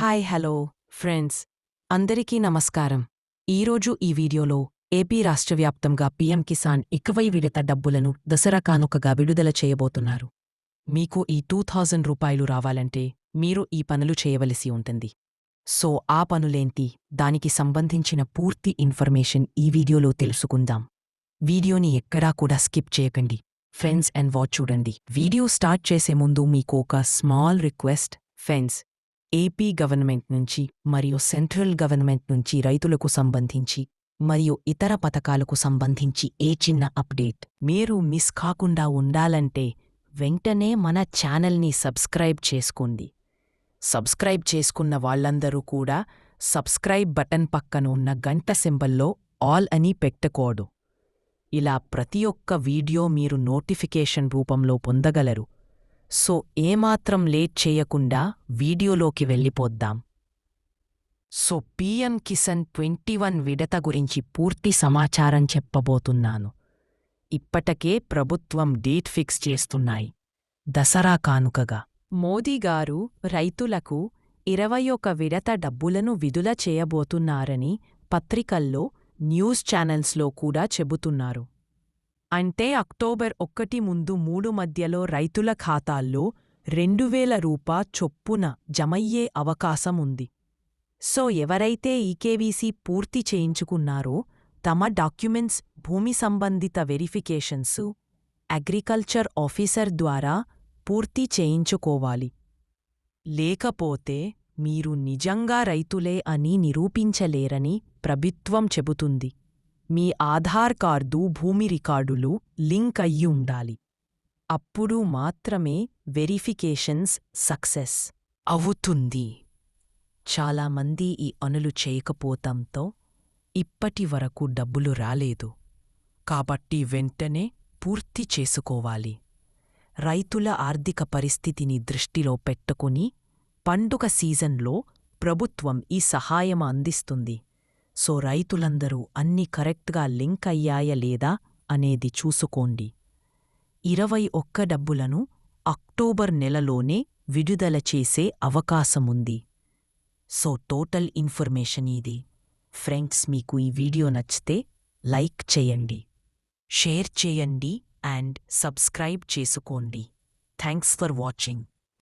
Hi hello friends. అందరికీ నమస్కారం. ఈరోజు ఈ వీడియోలో ఏపీ రాష్ట్ర వ్యాప్తంగా పీఎం కిసాన్ ఇకవై విడత డబ్బులను దసరా కానుకగా విడుదల చేయబోతున్నారు. మీకు ఈ టూ థౌజండ్ రూపాయలు రావాలంటే మీరు ఈ పనులు చేయవలసి ఉంటుంది. సో ఆ పనులేంటి? దానికి సంబంధించిన పూర్తి ఇన్ఫర్మేషన్ ఈ వీడియోలో తెలుసుకుందాం. వీడియోని ఎక్కడా కూడా స్కిప్ చేయకండి. ఫ్రెండ్స్ అండ్ వాచ్ చూడండి. వీడియో స్టార్ట్ చేసే ముందు మీకు ఒక small request. Friends AP government నుంచి మరియు సెంట్రల్ గవర్నమెంట్ నుంచి రైతులకు సంబంధించి మరియు ఇతర పథకాలకు సంబంధించి ఏ చిన్న అప్డేట్? మీరు మిస్ కాకుండా ఉండాలంటే వెంటనే మన ఛానల్ని సబ్స్క్రైబ్ చేసుకోండి. సబ్స్క్రైబ్ చేసుకున్న వాళ్ళందరూ కూడా సబ్స్క్రైబ్ బటన్ పక్కన ఉన్న గంట సింబల్లో ఆల్ అని పెట్టుకోడు. ఇలా ప్రతి ఒక్క వీడియో మీరు నోటిఫికేషన్ రూపంలో పొందగలరు. సో ఏమాత్రం లేట్ చేయకుండా వీడియోలోకి వెళ్ళిపోద్దాం. So PM Kisan twenty one విడత గురించి పూర్తి సమాచారం చెప్పబోతున్నాను. ఇప్పటికే ప్రభుత్వం డేట్ ఫిక్స్ చేస్తున్నాయి. దసరా కానుకగా. మోదీ గారు రైతులకు ఇరవై ఒక విడత డబ్బులను విడుదల చేయబోతున్నారని పత్రికల్లో న్యూస్ ఛానల్స్లో కూడా చెబుతున్నారు. అంటే అక్టోబర్ ఒక్కటి ముందు మూడు మధ్యలో రైతుల ఖాతాల్లో రెండు వేల రూపా చొప్పున జమయ్యే అవకాశం ఉంది. సో ఎవరైతే ఈకేవీసీ పూర్తి చేయించుకున్నారో తమ డాక్యుమెంట్స్ భూమి సంబంధిత వెరిఫికేషన్స్ అగ్రికల్చర్ ఆఫీసర్ ద్వారా పూర్తి చేయించుకోవాలి. లేకపోతే మీరు నిజంగా రైతులే అని నిరూపించలేరని ప్రభుత్వం చెబుతుంది. మీ ఆధార్ కార్డు భూమి రికార్డులు లింక్ అయ్యి ఉండాలి. అప్పుడు మాత్రమే వెరిఫికేషన్స్ సక్సెస్ అవుతుంది. చాలామంది ఈ అనులు చేయకపోతంతో ఇప్పటి వరకు డబ్బులు రాలేదు. కాబట్టి వెంటనే పూర్తి చేసుకోవాలి. రైతుల ఆర్థిక పరిస్థితిని దృష్టిలో పెట్టుకుని పండుగ సీజన్లో ప్రభుత్వం ఈ సహాయం అందిస్తుంది. సో రైతులందరూ అన్ని కరెక్ట్గా లింక్ అయ్యాయా లేదా అనేది చూసుకోండి. ఇరవై ఒక్క డబ్బులను అక్టోబర్ నెలలోనే విడుదల చేసే అవకాశముంది. సో టోటల్ ఇన్ఫర్మేషన్ ఇది. ఫ్రెండ్స్ మీకు ఈ వీడియో నచ్చితే లైక్ చేయండి. షేర్ చేయండి అండ్ సబ్స్క్రైబ్ చేసుకోండి. Thanks for watching.